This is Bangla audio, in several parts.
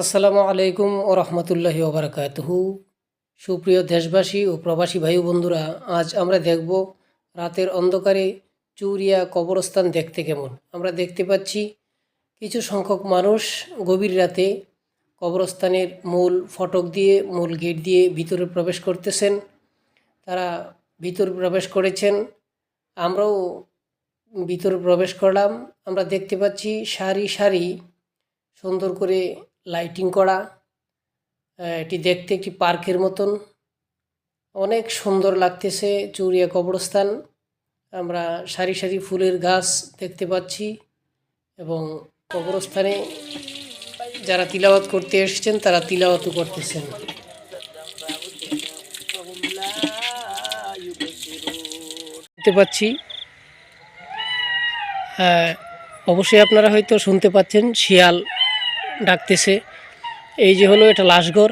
আসসালামু আলাইকুম ও রহমতুল্লাহি ওবরাকাতহু সুপ্রিয় দেশবাসী ও প্রবাসী ভাই বন্ধুরা, আজ আমরা দেখব রাতের অন্ধকারে চুরিয়া কবরস্থান দেখতে কেমন। আমরা দেখতে পাচ্ছি কিছু সংখ্যক মানুষ গভীর রাতে কবরস্থানের মূল ফটক দিয়ে, মূল গেট দিয়ে ভিতরে প্রবেশ করতেছেন। তারা ভিতরে প্রবেশ করেছেন। আমরাও ভিতরে প্রবেশ করলাম। আমরা দেখতে পাচ্ছি সারি সারি সুন্দর করে লাইটিং করা এটি দেখতে একটি পার্কের মতন। অনেক সুন্দর লাগতেছে চুরিয়া কবরস্থান। আমরা সারি সারি ফুলের গাছ দেখতে পাচ্ছি এবং কবরস্থানে যারা তিলাওয়াত করতে এসেছেন তারা তিলাওয়াতও করতেছেন। দেখতে পাচ্ছি অবশ্যই আপনারা হয়তো শুনতে পাচ্ছেন শিয়াল ডাকতেছে। এই যে হলো এটা লাশঘর।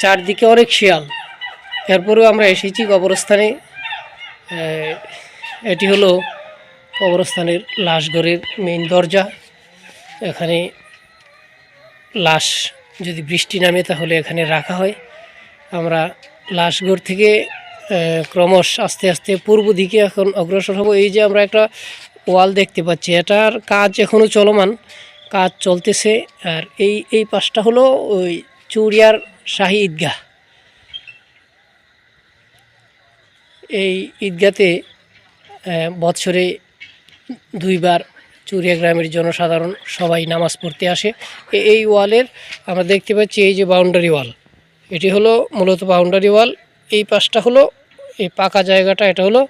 চারদিকে অনেক শিয়াল। এরপরেও আমরা এসেছি কবরস্থানে। এটি হলো কবরস্থানের লাশঘরের মেইন দরজা। এখানে লাশ যদি বৃষ্টি নামে তাহলে এখানে রাখা হয়। আমরা লাশঘর থেকে ক্রমশ আস্তে আস্তে পূর্ব দিকে এখন অগ্রসর হব। এই যে আমরা একটা ওয়াল দেখতে পাচ্ছি। এটার কাজ এখনও চলমান। কাজ চলতেছে আর এই এই পাশটা হলো ওই চুরিয়ার শাহী ঈদগাহ। এই ঈদগাতে বৎসরে দুইবার চুরিয়া গ্রামের জনসাধারণ সবাই নামাজ পড়তে আসে। এই ওয়ালের আমরা দেখতে পাচ্ছি এই যে বাউন্ডারি ওয়াল। এটি হলো মূলত বাউন্ডারি ওয়াল। এই পাশটা হলো এই পাকা জায়গাটা, এটা হলো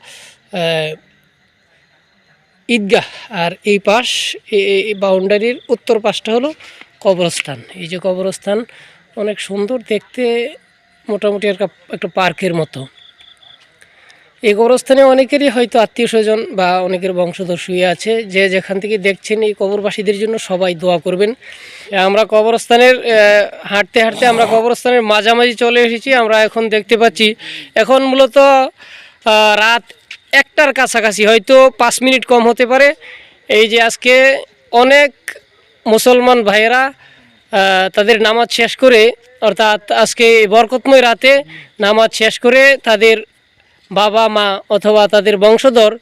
ঈদগাহ। আর এই পাশ এই বাউন্ডারির উত্তর পাশটা হলো কবরস্থান। এই যে কবরস্থান, অনেক সুন্দর দেখতে, মোটামুটি একটা একটা পার্কের মতো। এই কবরস্থানে অনেকেরই হয়তো আত্মীয় স্বজন বা অনেকের বংশধর শুয়ে আছে। যে যেখান থেকে দেখছেন এই কবরবাসীদের জন্য সবাই দোয়া করবেন। আমরা কবরস্থানের হাঁটতে হাঁটতে আমরা কবরস্থানের মাঝামাঝি চলে এসেছি। আমরা এখন দেখতে পাচ্ছি, এখন মূলত রাত একটার কাছাকাছি, হয়তো পাঁচ মিনিট কম হতে পারে। এই যে আজকে অনেক মুসলমান ভাইয়েরা তাদের নামাজ শেষ করে, অর্থাৎ আজকে বরকতময় রাতে নামাজ শেষ করে তাদের বাবা, মা অথবা তাদের বংশধর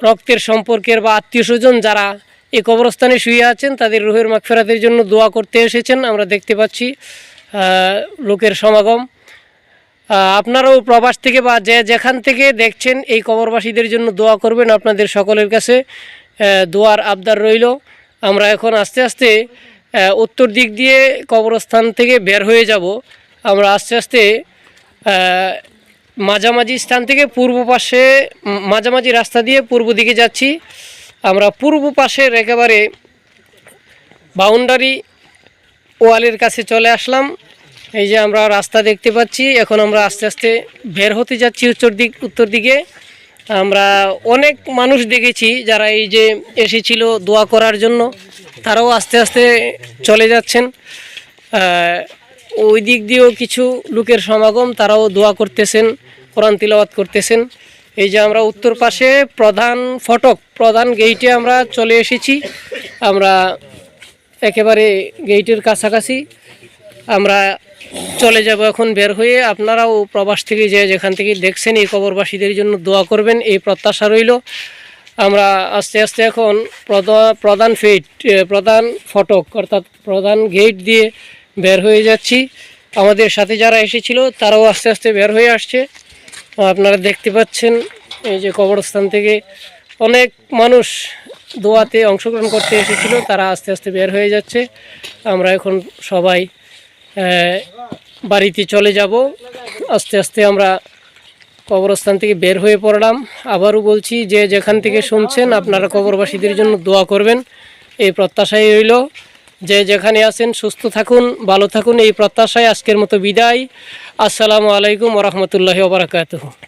রক্তের সম্পর্কের বা আত্মীয় স্বজন যারা এই কবরস্থানে শুয়ে আছেন, তাদের রুহের মাগফেরাতের জন্য দোয়া করতে এসেছেন। আমরা দেখতে পাচ্ছি লোকের সমাগম। আপনারাও প্রবাস থেকে বা যে যেখান থেকে দেখছেন এই কবরবাসীদের জন্য দোয়া করবেন, আপনাদের সকলের কাছে দোয়ার আবদার রইল। আমরা এখন আস্তে আস্তে উত্তর দিক দিয়ে কবরস্থান থেকে বের হয়ে যাব। আমরা আস্তে আস্তে মাঝামাঝি স্থান থেকে পূর্ব পাশে মাঝামাঝি রাস্তা দিয়ে পূর্ব দিকে যাচ্ছি। আমরা পূর্ব পাশের একেবারে বাউন্ডারি ওয়ালের কাছে চলে আসলাম। এই যে আমরা রাস্তা দেখতে পাচ্ছি, এখন আমরা আস্তে আস্তে বের হতে যাচ্ছি উত্তর দিক, উত্তর দিকে। আমরা অনেক মানুষ দেখেছি যারা এই যে এসেছিল দোয়া করার জন্য, তারাও আস্তে আস্তে চলে যাচ্ছেন। ওই দিক দিয়েও কিছু লোকের সমাগম, তারাও দোয়া করতেছেন, কোরআন তিলাওয়াত করতেছেন। এই যে আমরা উত্তর পাশে প্রধান ফটক, প্রধান গেইটে আমরা চলে এসেছি। আমরা একেবারে গেইটের কাছাকাছি। আমরা চলে যাব এখন বের হয়ে আপনারাও প্রবাস থেকে যে যেখান থেকে দেখছেন এই কবরবাসীদের জন্য দোয়া করবেন, এই প্রত্যাশা রইল। আমরা আস্তে আস্তে এখন প্রধা- প্রধান ফেট প্রধান ফটক অর্থাৎ প্রধান গেট দিয়ে বের হয়ে যাচ্ছি। আমাদের সাথে যারা এসেছিল তারাও আস্তে আস্তে বের হয়ে আসছে। আপনারা দেখতে পাচ্ছেন এই যে কবরস্থান থেকে অনেক মানুষ দোয়াতে অংশগ্রহণ করতে এসেছিল, তারা আস্তে আস্তে বের হয়ে যাচ্ছে। আমরা এখন সবাই বাড়িতে চলে যাব। আস্তে আস্তে আমরা কবরস্থান থেকে বের হয়ে পড়লাম। আবারও বলছি যে যেখান থেকে শুনছেন আপনারা কবরবাসীদের জন্য দোয়া করবেন। এই প্রত্যাশাই রইল। যে যেখানে আছেন সুস্থ থাকুন, ভালো থাকুন। এই প্রত্যাশায় আজকের মতো বিদায়। আসসালামু আলাইকুম ওরহমতুল্লাহি ওবরাকাতুহ